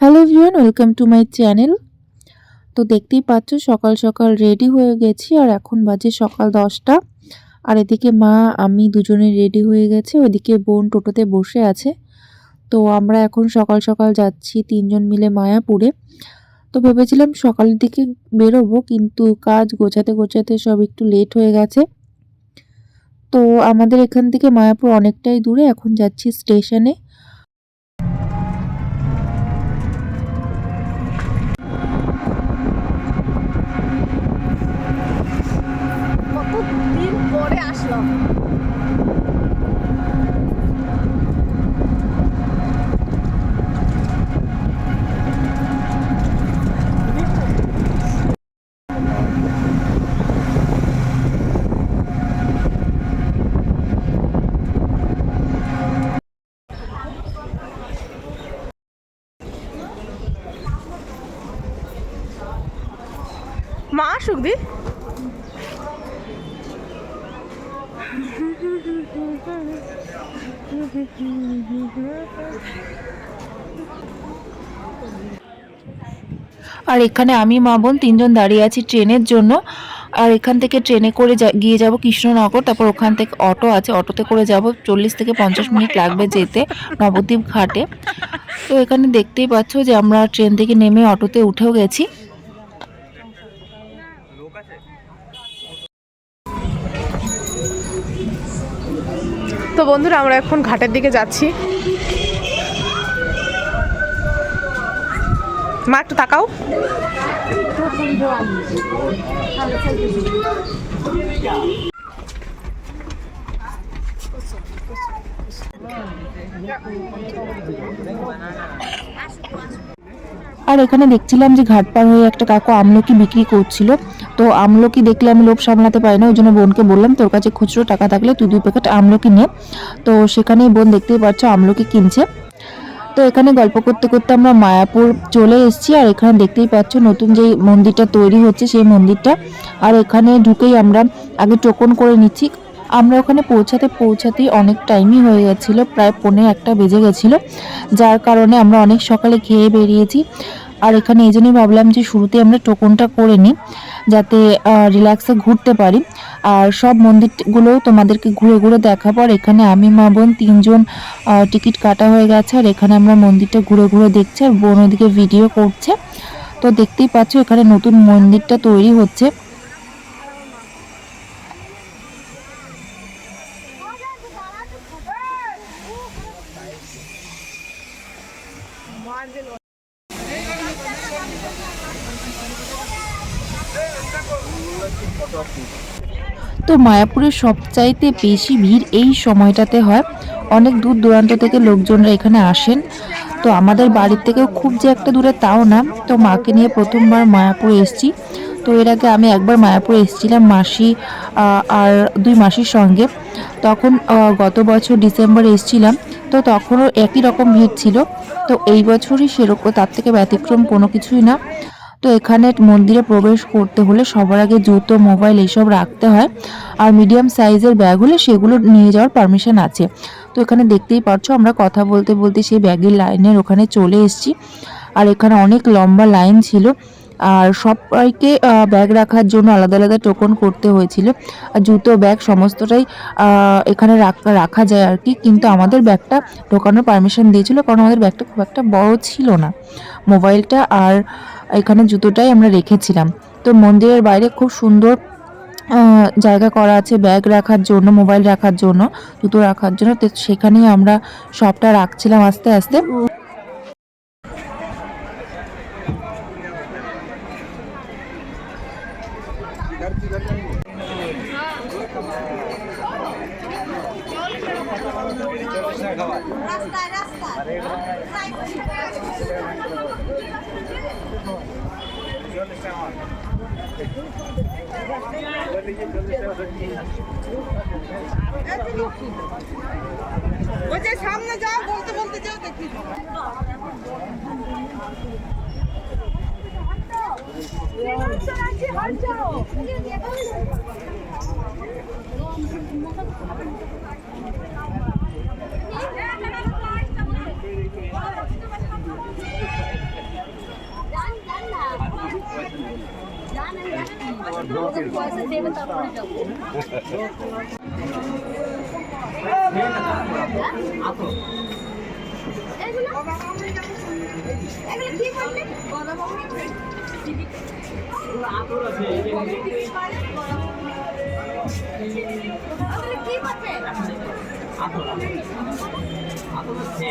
Hello everyone welcome to my channel তো দেখতেই পাচ্ছ, সকাল সকাল রেডি হয়ে গেছি, আর এখন বাজে সকাল দশটা। আর এদিকে মা, আমি দুজনে রেডি হয়ে গেছে ওদিকে বোন টোটোতে বসে আছে। তো আমরা এখন সকাল সকাল যাচ্ছি, তিনজন মিলে মায়াপুরে। তো ভেবেছিলাম সকালের দিকে বেরোবো, কিন্তু কাজ গোছাতে গোছাতে সব একটু লেট হয়ে গেছে। তো আমাদের এখান থেকে মায়াপুর অনেকটাই দূরে, এখন যাচ্ছি স্টেশনে কতদিন পরে আসলাম মা আসুক দি। আর এখানে আমি, মা বোন তিনজন দাঁড়িয়ে আছি ট্রেনের জন্য। আর এখান থেকে ট্রেনে করে গিয়ে যাব কৃষ্ণনগর, তারপর ওখান থেকে অটো আছে, অটোতে করে যাব। চল্লিশ থেকে পঞ্চাশ মিনিট লাগবে যেতে নবদ্বীপ ঘাটে। তো এখানে দেখতেই পাচ্ছ যে আমরা ট্রেন থেকে নেমে অটোতে উঠেও গেছি। তো বন্ধুরা, আমরা এখন ঘাটের দিকে যাচ্ছি। মা, একটু তাকাও। আর এখানে দেখছিলাম যে ঘাট পার হয়ে একটা কাকু আমলকি বিক্রি করছিল। তো আমলকি দেখলে আমি লোভ সামলাতে পারি না, ওই জন্য বোনকে বললাম, তোর কাছে খুচরো টাকা থাকলে তুই দুই প্যাকেট আমলকি নে। তো সেখানেই বোন দেখতেই পাচ্ছ আমলকি কিনছে। তো এখানে গল্প করতে করতে আমরা মায়াপুর চলে এসেছি, আর এখানে দেখতেই পাচ্ছ নতুন যেই মন্দিরটা তৈরি হচ্ছে সেই মন্দিরটা। আর এখানে ঢুকেই আমরা আগে টোকন করে নিচ্ছি। আমরা ওখানে পৌঁছাতে পৌঁছাতেই অনেক টাইমই হয়ে গেছিল, প্রায় পৌনে একটা বেজে গেছিল। যার কারণে আমরা অনেক সকালে খেয়ে বেরিয়েছি। আর এখানে এই জন্যই ভাবলাম যে শুরুতে আমরা টোকনটা করে নিই। যাতে রিল্যাক্সে ঘুরতে পারি। আর সব মন্দিরগুলো তোমাদেরকে ঘুরে ঘুরে দেখাবো। আর এখানে আমি, মা বোন তিনজন টিকিট কাটা হয়ে গেছে। আর এখানে আমরা মন্দিরটা ঘুরে ঘুরে দেখছি। আর বোন ওদিকে ভিডিও করছে। তো দেখতেই পাচ্ছ, এখানে নতুন মন্দিরটা তৈরি হচ্ছে। তো মায়াপুরের সবচাইতে বেশি ভিড় এই সময়টাতে হয়। অনেক দূর দূরান্ত থেকে লোকজনরা এখানে আসেন। তো আমাদের বাড়ির থেকেও খুব যে একটা দূরে তাও না। তো মাকে নিয়ে প্রথমবার মায়াপুরে এসেছি। তো এর আগে আমি একবার মায়াপুরে এসেছিলাম মাসি আর দুই মাসির সঙ্গে। তখন গত বছর ডিসেম্বরে এসেছিলাম। তো তখনও একই রকম ভিড় ছিল। তো এই বছরই সেরকম তার থেকে ব্যতিক্রম কোনো কিছুই না। তো এখানে মন্দিরে প্রবেশ করতে হলে সবার আগে জুতো, মোবাইল এসব রাখতে হয়। আর মিডিয়াম সাইজের ব্যাগ হলে সেগুলো নিয়ে যাওয়ার পারমিশন আছে। তো এখানে দেখতেই পাচ্ছ, আমরা কথা বলতে বলতে সেই ব্যাগের লাইনের ওখানে চলে এসেছি। আর এখানে অনেক লম্বা লাইন ছিল। আর সবাইকে ব্যাগ রাখার জন্য আলাদা আলাদা টোকন করতে হয়েছিল। আর জুতো ব্যাগ সমস্তটাই এখানে রাখ- রাখা যায় আর কি। কিন্তু আমাদের ব্যাগটা ঢোকানোর পারমিশন দিয়েছিল। কারণ আমাদের ব্যাগটা খুব একটা বড় ছিল না। মোবাইলটা আর এখানে জুতোটাই আমরা রেখেছিলাম। তো মন্দিরের বাইরে খুব সুন্দর জায়গা করা আছে, ব্যাগ রাখার জন্য, মোবাইল রাখার জন্য, জুতো রাখার জন্য। তো সেখানেই আমরা সবটা রাখছিলাম আস্তে আস্তে। ওই সামনে যাও বলতে বলতে যাও দেখি Yeah. দেবে তারপরে যাব। কি করছে আতর আতর আছে।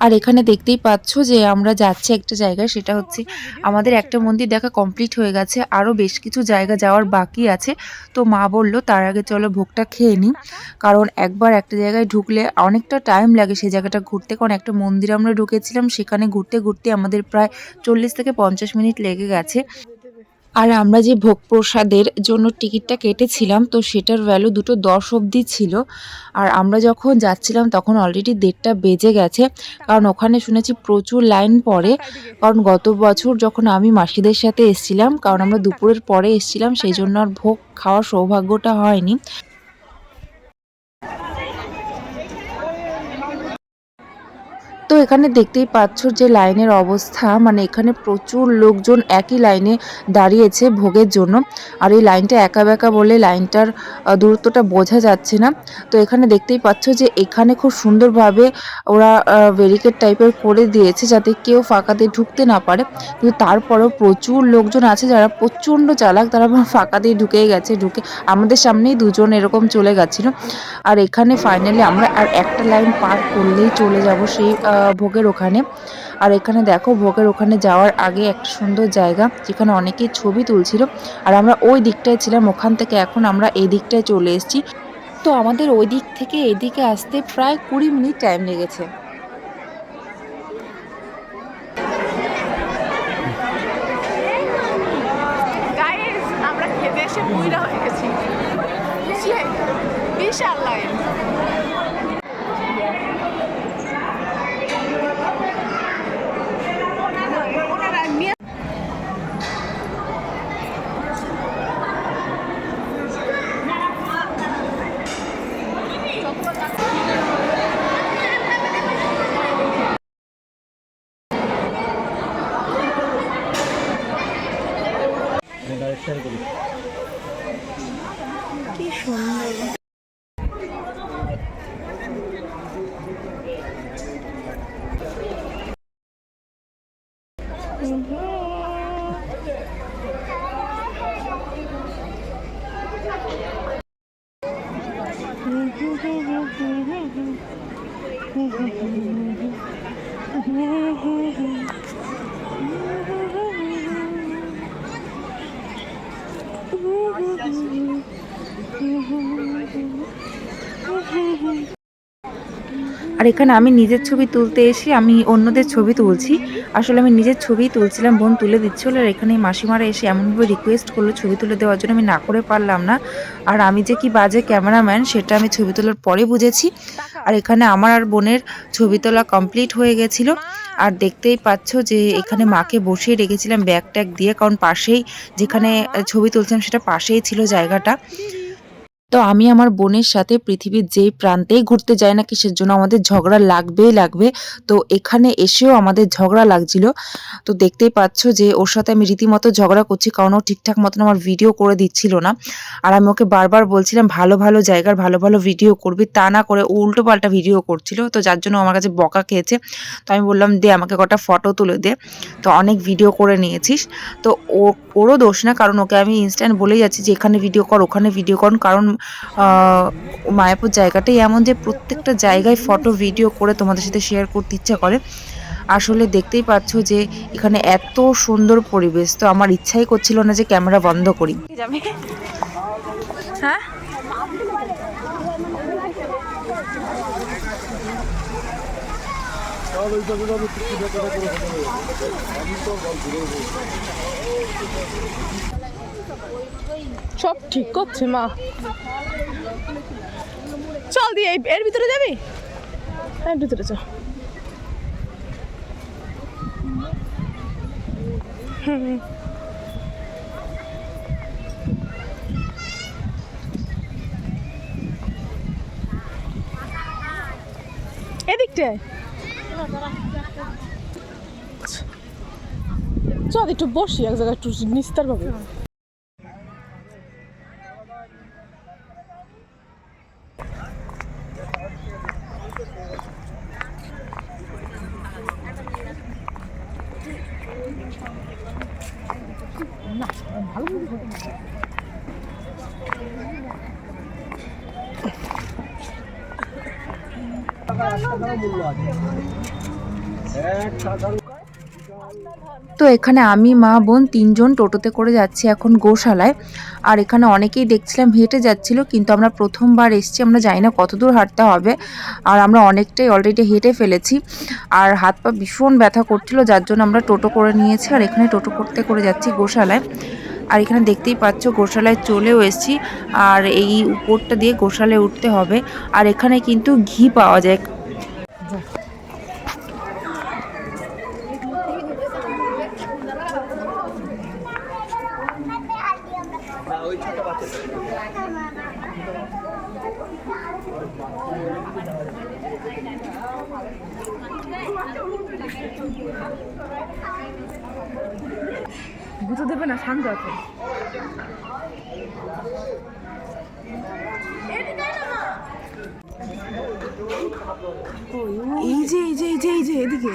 আর এখানে দেখতেই পাচ্ছ যে আমরা যাচ্ছি একটা জায়গায়, সেটা হচ্ছে আমাদের একটা মন্দির দেখা কমপ্লিট হয়ে গেছে। আরও বেশ কিছু জায়গা যাওয়ার বাকি আছে। তো মা বলল, তার আগে চলো ভোগটা খেয়ে নিই। কারণ একবার একটা জায়গায় ঢুকলে অনেকটা টাইম লাগে সেই জায়গাটা ঘুরতে। কারণ একটা মন্দির আমরা ঢুকেছিলাম, সেখানে ঘুরতে ঘুরতে আমাদের প্রায় চল্লিশ থেকে পঞ্চাশ মিনিট লেগে গেছে। আর আমরা যে ভোগ প্রসাদের জন্য টিকিটটা কেটেছিলাম, তো সেটার ভ্যালু দুটো দশ অবধি ছিল। আর আমরা যখন যাচ্ছিলাম, তখন অলরেডি দেড়টা বেজে গেছে। কারণ ওখানে শুনেছি প্রচুর লাইন পড়ে। কারণ গত বছর যখন আমি মাসিদের সাথে এসেছিলাম, কারণ আমরা দুপুরের পরে এসেছিলাম, সেই জন্য আর ভোগ খাওয়ার সৌভাগ্যটা হয়নি। তো এখানে দেখতেই পাচ্ছ যে লাইনের অবস্থা মানে এখানে প্রচুর লোকজন একই লাইনে দাঁড়িয়েছে ভোগের জন্য। আর এই লাইনটা একা বেঁকা বলে লাইনটার দূরত্বটা বোঝা যাচ্ছে না। তো এখানে দেখতেই পাচ্ছ যে এখানে খুব সুন্দরভাবে ওরা ব্যারিকেড টাইপের করে দিয়েছে যাতে কেউ ফাঁকাতে ঢুকতে না পারে। কিন্তু তারপরেও প্রচুর লোকজন আছে যারা প্রচণ্ড চালাক, তারা ফাঁকা দিয়ে ঢুকে গেছে, ঢুকে আমাদের সামনেই দুজন এরকম চলে গেছিল। আর এখানে ফাইনালি আমরা আর একটা লাইন পার করলেই চলে যাব সেই ভোগের ওখানে। আর এখানে দেখো, ভোগের ওখানে যাওয়ার আগে একটা সুন্দর জায়গা, যেখানে অনেকেই ছবি তুলছিল। আর আমরা ওই দিকটায় ছিলাম, ওখান থেকে এখন আমরা এই দিকটায় চলে এসেছি। তো আমাদের ওই দিক থেকে এদিকে আসতে প্রায় কুড়ি মিনিট টাইম লেগেছে। বিশাল লাইন আর এখানে আমি নিজের ছবি তুলতে এসে আমি অন্যদের ছবি তুলছি। আসলে আমি নিজের ছবিই তুলছিলাম, বোন তুলে দিচ্ছিল আর এখানে মাসিমারা এসে এমনভাবে রিকোয়েস্ট করল ছবি তুলে দেওয়ার জন্য, আমি না করে পারলাম না। আর আমি যে কি বাজে ক্যামেরাম্যান সেটা আমি ছবি তোলার পরে বুঝেছি। আর এখানে আমার আর বোনের ছবি তোলা কমপ্লিট হয়ে গেছিল। আর দেখতেই পাচ্ছ যে এখানে মাকে বসিয়ে রেখেছিলাম ব্যাগ ট্যাগ দিয়ে, কারণ পাশেই যেখানে ছবি তুলছিলাম সেটা পাশেই ছিল জায়গাটা। তো আমি আমার বোনের সাথে পৃথিবীর যেই প্রান্তেই ঘুরতে যাই না কিসের জন্য আমাদের ঝগড়া লাগবেই লাগবে। তো এখানে এসেও আমাদের ঝগড়া লাগছিল। তো দেখতেই পাচ্ছ যে ওর সাথে আমি রীতিমতো ঝগড়া করছি, কারণ ও ঠিকঠাক মতন আমার ভিডিও করে দিচ্ছিল না। আর আমি ওকে বারবার বলছিলাম, ভালো ভালো জায়গার ভালো ভালো ভিডিও করবি। তা না করে ও উল্টো পাল্টা ভিডিও করছিল। তো যার জন্য আমার কাছে বকা খেয়েছে। তো আমি বললাম, দে, আমাকে কটা ফটো তুলে দে। তো অনেক ভিডিও করে নিয়েছিস। তো ও, ওরও দোষ না, কারণ ওকে আমি ইনস্ট্যান্ট বলেই যাচ্ছি যে, এখানে ভিডিও কর, ওখানে ভিডিও কর। কারণ মায়াপুর জায়গাটাই এমন যে প্রত্যেকটা জায়গায় ফটো ভিডিও করে তোমাদের সাথে শেয়ার করতে ইচ্ছা করে। আসলে দেখতেই পাচ্ছ যে এখানে এত সুন্দর পরিবেশ, তো আমার ইচ্ছাই করছিল না যে ক্যামেরা বন্ধ করি। হ্যাঁ? সব ঠিক করছে, মা। চল দিয়ে এর ভিতরে যাবি? এর ভিতরে চল। এদিকটায়। চল, একটু বসি এক জায়গায়, একটু নিস্তার পাবে। এখানে আমি, মা, বোন তিনজন টোটোতে করে যাচ্ছি এখন গোশালায়। আর এখানে অনেকেই দেখছিলাম হেঁটে যাচ্ছিল, কিন্তু আমরা প্রথমবার এসছি, আমরা জানি না কত দূর হাঁটতে হবে। আর আমরা অনেকটাই অলরেডি হেঁটে ফেলেছি। আর হাত পা ভীষণ ব্যথা করছিল, যার জন্য আমরা টোটো করে নিয়েছি, আর এখানে টোটো করতে করে যাচ্ছি গোশালায়। আর এখানে দেখতেই পাচ্ছ, গোশালায় চলেও এসেছি। আর এই উপরটা দিয়ে গোশালায় উঠতে হবে। আর এখানে কিন্তু ঘি পাওয়া যায়। বুঝতে দেবে না শান্ত আছে। এই যে এই যে এই যে এই যে এদিকে।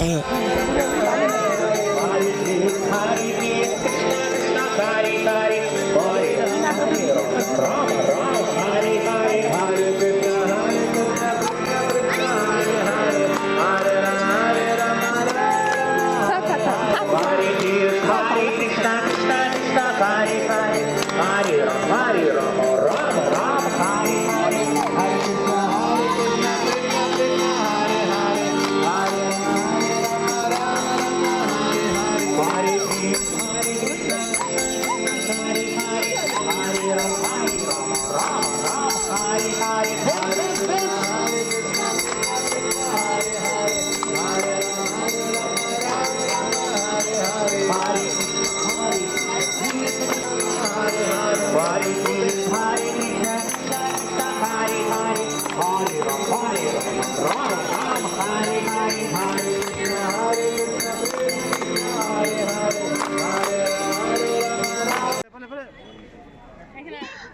哎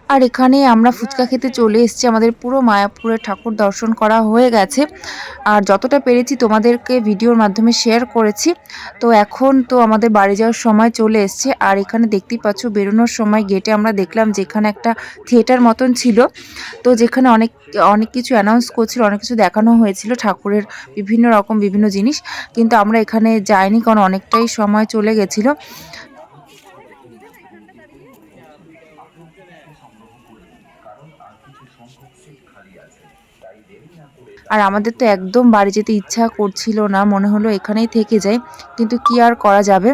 আর এখানে আমরা ফুচকা খেতে চলে এসেছি। আমাদের পুরো মায়াপুরের ঠাকুর দর্শন করা হয়ে গেছে। আর যতটা পেরেছি তোমাদেরকে ভিডিওর মাধ্যমে শেয়ার করেছি। তো এখন তো আমাদের বাড়ি যাওয়ার সময় চলে এসছে। আর এখানে দেখতেই পাচ্ছ, বেরোনোর সময় গেটে আমরা দেখলাম যেখানে একটা থিয়েটার মতন ছিল। তো যেখানে অনেক অনেক কিছু অ্যানাউন্স করছিল, অনেক কিছু দেখানো হয়েছিল ঠাকুরের বিভিন্ন রকম, বিভিন্ন জিনিস। কিন্তু আমরা এখানে যাইনি কারণ অনেকটাই সময় চলে গেছিল। আর আমাদের তো একদম বাড়ি যেতে ইচ্ছা করছিল না, মনে হলো এখানেই থেকে যাই, কিন্তু কি আর করা যাবে?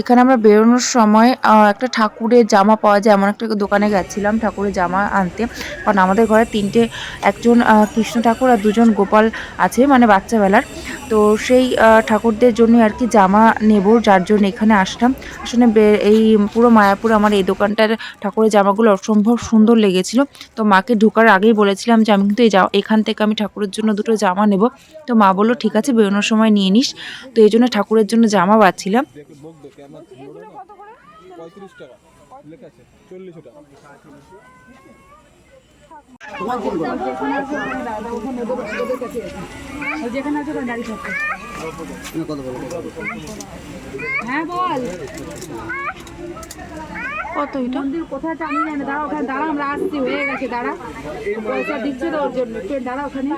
এখানে আমরা বেরোনোর সময় একটা ঠাকুরের জামা পাওয়া যায়। এমন একটা দোকানে গেছিলাম ঠাকুরের জামা আনতে। কারণ আমাদের ঘরে তিনটে, একজন কৃষ্ণ ঠাকুর আর দুজন গোপাল আছে মানে বাচ্চাবেলার তো সেই ঠাকুরদের জন্য আর কি জামা নেব, যার জন্য এখানে আসলাম। আসলে এই পুরো মায়াপুর আমার এই দোকানটার ঠাকুরের জামাগুলো অসম্ভব সুন্দর লেগেছিল। তো মাকে ঢোকার আগেই বলেছিলাম যে, আমি কিন্তু এই এখান থেকে আমি ঠাকুরের জন্য দুটো জামা নেব। তো মা বলল, ঠিক আছে, বেরোনোর সময় নিয়ে নিস। তো এই জন্য ঠাকুরের জন্য জামা পাচ্ছিলাম পঁয়ত্রিশ টাকা। লেখা আছে চল্লিশ টাকা। হ্যাঁ বল। কত এটা? মন্দির কোথায় আছে আমি জানি না। দাঁড়া ওখানে দাঁড়া আমরা আসছি। হয়ে গেছে দাঁড়া। পয়সা দিচ্ছে তো ওর জন্য দাঁড়া ওখানে।